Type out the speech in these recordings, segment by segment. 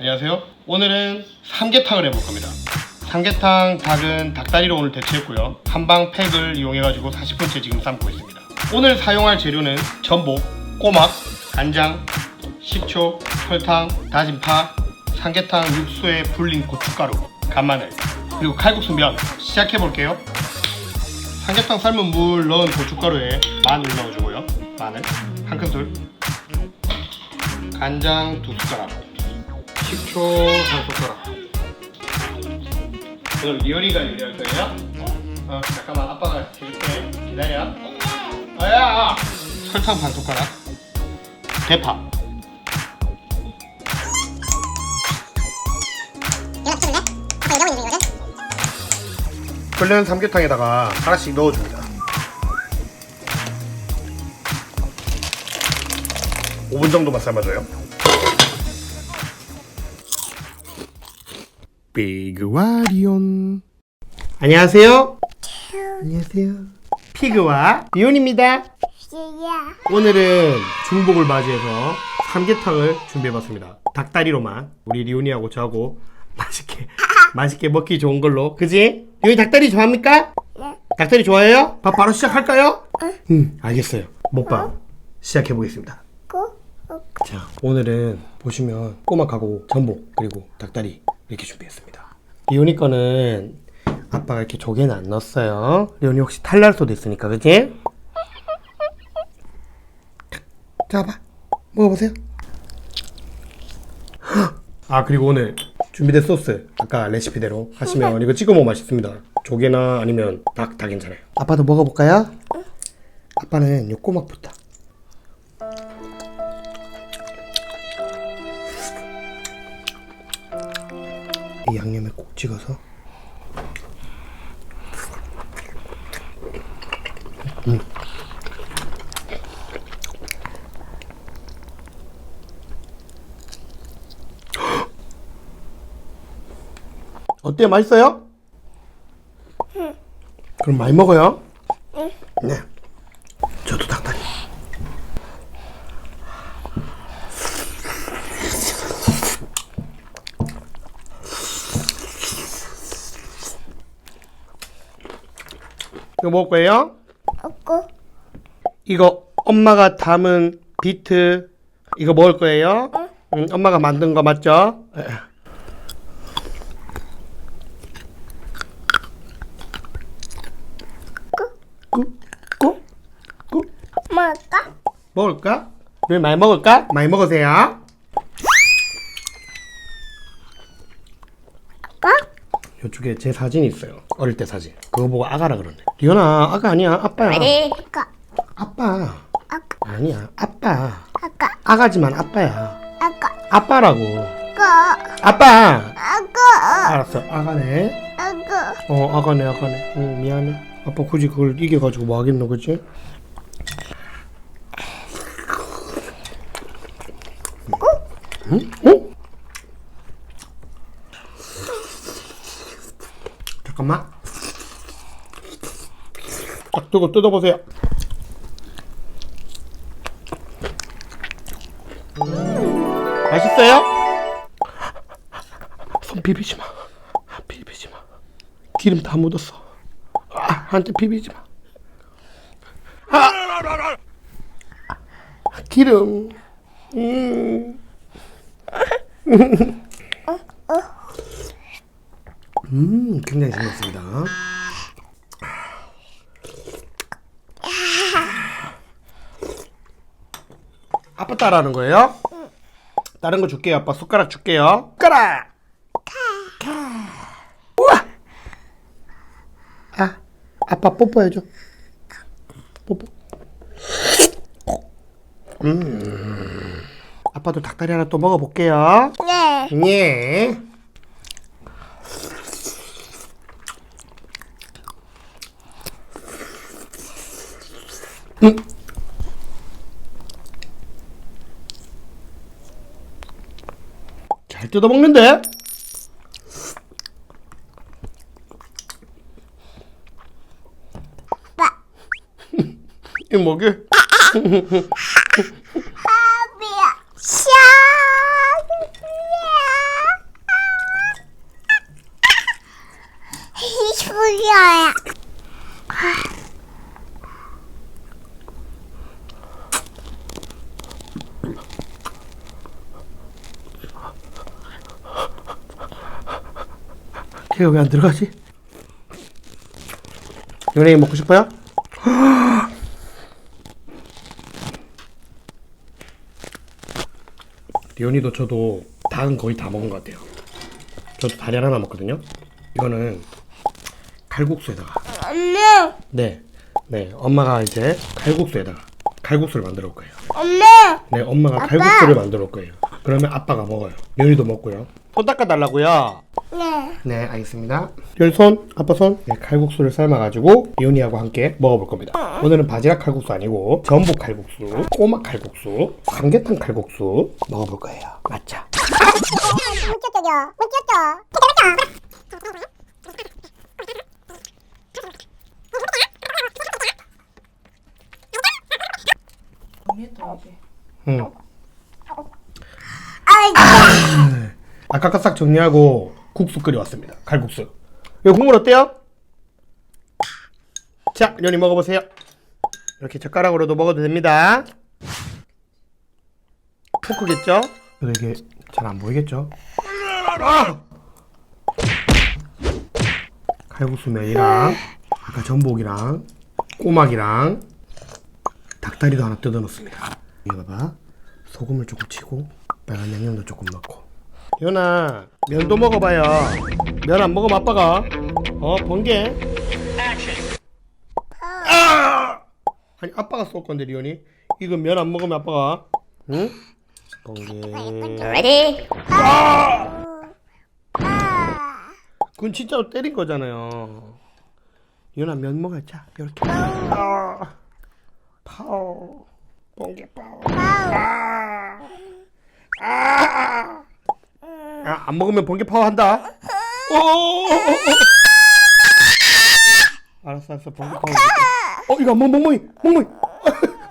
안녕하세요. 오늘은 삼계탕을 해볼 겁니다. 삼계탕 닭은 닭다리로 오늘 대체했고요. 한방 팩을 이용해가지고 40분째 지금 삶고 있습니다. 오늘 사용할 재료는 전복, 꼬막, 간장, 식초, 설탕, 다진 파, 삼계탕 육수에 불린 고춧가루, 간마늘, 그리고 칼국수 면 시작해 볼게요. 삼계탕 삶은 물 넣은 고춧가루에 마늘 넣어주고요. 마늘 한 큰술, 간장 두 숟가락, 식초 한 숟가락. 오늘 리얼이가 요리할 거예요? 어, 잠깐만 아빠가 해줄게. 기다려. 아야! 설탕 반 숟가락, 대파, 끓는 삼계탕에다가 하나씩 넣어줍니다. 5분 정도만 삶아줘요. 피그와리온 안녕하세요. 안녕하세요. 피그와 리온입니다. 오늘은 중복을 맞이해서 삼계탕을 준비해봤습니다. 닭다리로만 우리 리온이하고 저하고 맛있게 맛있게 먹기 좋은 걸로 그지? 리온이 닭다리 좋아합니까? 닭다리 좋아해요? 밥 바로 시작할까요? 응 알겠어요. 먹방 시작해보겠습니다. 자 오늘은 보시면 꼬막하고 전복 그리고 닭다리 이렇게 준비했습니다. 리온이 거는 아빠가 이렇게 조개는 안 넣었어요. 리온이 혹시 탈날 수도 있으니까 그지? 자, 봐. 먹어보세요. 아, 그리고 오늘 준비된 소스. 아까 레시피대로 하시면 이거 찍어 먹으면 맛있습니다. 조개나 아니면 닭, 다 괜찮아요. 아빠도 먹어볼까요? 아빠는 요 꼬막부터. 이 양념에 꼭 찍어서. 어때요? 맛있어요? 그럼 많이 먹어요? 네. 저도 닭다리. 이거 먹을 거예요? 이거 엄마가 담은 비트 이거 먹을 거예요? 응, 엄마가 만든 거 맞죠? 에. 꾸? 꾸? 꾸? 먹을까? 먹을까? 왜 많이 먹을까? 많이 먹으세요. 아까? 이쪽에 제 사진이 있어요. 어릴 때 사진. 그거 보고 아가라 그러네. 리연아, 아가 아니야. 아빠야. 네. 아까. 아빠. 아까. 아니야. 아빠. 아까. 아가지만 아빠야. 아까. 아빠라고. 아까. 아빠. 아까. 알았어. 아가네. 아까. 어, 아가네, 아가네. 응, 미안해. 아빠 굳이 그걸 이겨가지고 뭐 하겠노, 그치? 응? 어? 잠깐만. 딱 뜨고 뜯어보세요. 맛있어요? 손 비비지 마. 비비지 마. 기름 다 묻었어. 아, 한테 비비지 마. 아! 기름. 음. 음, 굉장히 재밌습니다. 아빠 따라하는 거예요? 다른 거 줄게요. 아빠 숟가락 줄게요. 숟가락. 우와. 아, 아빠 뽀뽀해줘. 뽀뽀. 음. 아빠도 닭다리 하나 또 먹어볼게요. 네. 예. 음. 잘 뜯어 먹는데? 빠. 이 뭐게? 아비야. 샤. 소리야. 걔가 왜안 들어가지? 연예인 먹고 싶어요? 리온이도 저도 닭은 거의 다 먹은 것 같아요. 저도 다리 하나 남았거든요. 이거는 칼국수에다가 엄마, 네, 네 엄마가 이제 칼국수에다가 칼국수를 만들어 올 거예요. 엄마, 네, 엄마가 아빠! 칼국수를 만들어 올 거예요. 그러면 아빠가 먹어요. 리온이도 먹고요. 손 닦아 달라고요. 네. 네, 알겠습니다. 리온 손, 아빠 손. 네, 칼국수를 삶아가지고 리온이하고 함께 먹어볼 겁니다. 오늘은 바지락 칼국수 아니고 전복 칼국수, 꼬막 칼국수, 삼계탕 칼국수 먹어볼 거예요. 맞죠? 응. 아까 싹 정리하고 국수 끓여왔습니다. 칼국수. 이거 국물 어때요? 자, 리온이 먹어보세요. 이렇게 젓가락으로도 먹어도 됩니다. 포크겠죠? 그래도 이게 잘 안 보이겠죠? 아! 칼국수 면이랑 아까 전복이랑 꼬막이랑 닭다리도 하나 뜯어 넣습니다. 이거 봐봐. 소금을 조금 치고 빨간 양념도 조금 넣고. 연아 면도 먹어봐요. 면 안 먹으면 아빠가 어 번개. 아! 아니 아빠가 쏠 건데 리온이 이거 면 안 먹으면 아빠가 응? 번개. ready? 그건 진짜로 때린 거잖아요. 연아 면 먹자 이렇게. 아, 파워. 번개 파워. 아, 아, 아, 안 먹으면 번개 파워 한다. 오, 오, 오, 오. 알았어, 알았어, 번개 파워. 줄게. 어, 이거 뭐, 멍멍이, 멍멍이.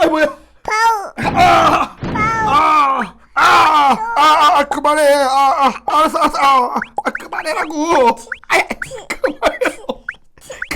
아, 뭐야? 파우, 아, 아, 아, 아, 아, 그만해. 아, 아, 알았어, 알았어. 아, 아, 그만해라고. 아, 그만해라고.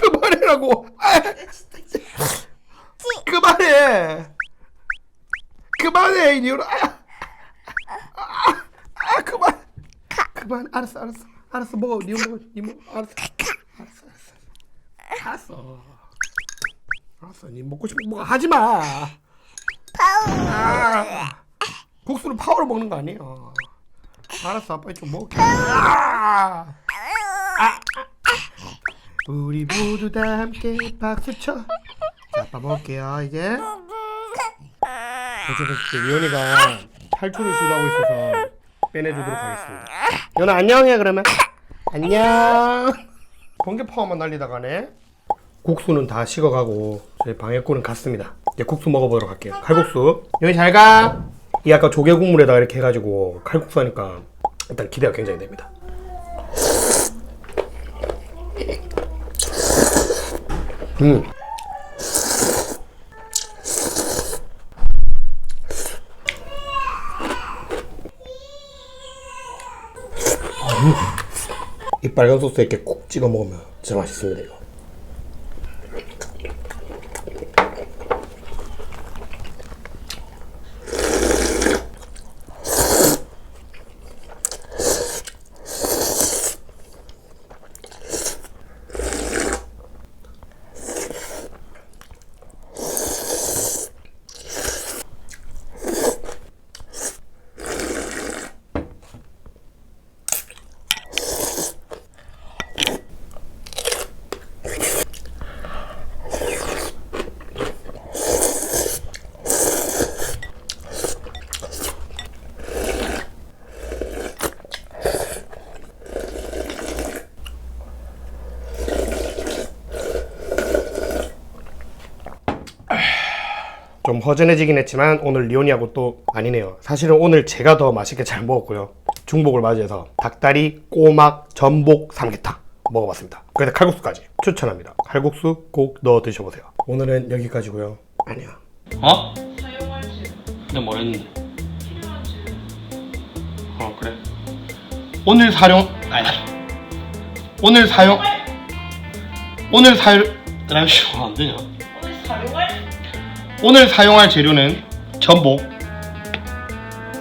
그만해라고. 아, 그만해. 그만해, 이리로. 아, 아, 아, 그만. 그만. 알았어, 알았어. 알았어, 먹어. 니 먹어. 니 먹어. 알았어. 알았어, 알았어. 알았어. 알았어. 니 먹고 싶은 거 하지 마. 파우. 아, 국수는 파워로 먹는 거 아니에요. 알았어, 아빠 좀 먹을게. 아, 아, 아. 우리 모두 다 함께 박수 쳐. 자, 아빠 먹을게요, 이제. 어쨌든 진짜 리온이가 탈출을 시도하고 있어서 빼내주도록 하겠습니다. 연아 안녕해 그러면. 안녕. 번개 파워만 날리다가네. 국수는 다 식어가고 저희 방해꾼은 갔습니다. 이제 국수 먹어보도록 할게요. 칼국수. 여기 잘 가. 이 아까 조개 국물에다가 이렇게 해가지고 칼국수 하니까 일단 기대가 굉장히 됩니다. 음. 음. 빨간 소스에 이렇게 콕 찍어 먹으면 진짜 맛있습니다 이거. 좀 허전해지긴 했지만 오늘 리온이하고 또 아니네요. 사실은 오늘 제가 더 맛있게 잘 먹었고요. 중복을 맞이해서 닭다리, 꼬막, 전복, 삼계탕 먹어봤습니다. 그래서 칼국수까지 추천합니다. 칼국수 꼭 넣어 드셔보세요. 오늘은 여기까지고요. 아니야. 어? 근데 뭐랬는데? 어 그래. 오늘 사용 아니 오늘 사용 오늘 사용 라이브 안 되냐? 오늘 사용할 재료는 전복,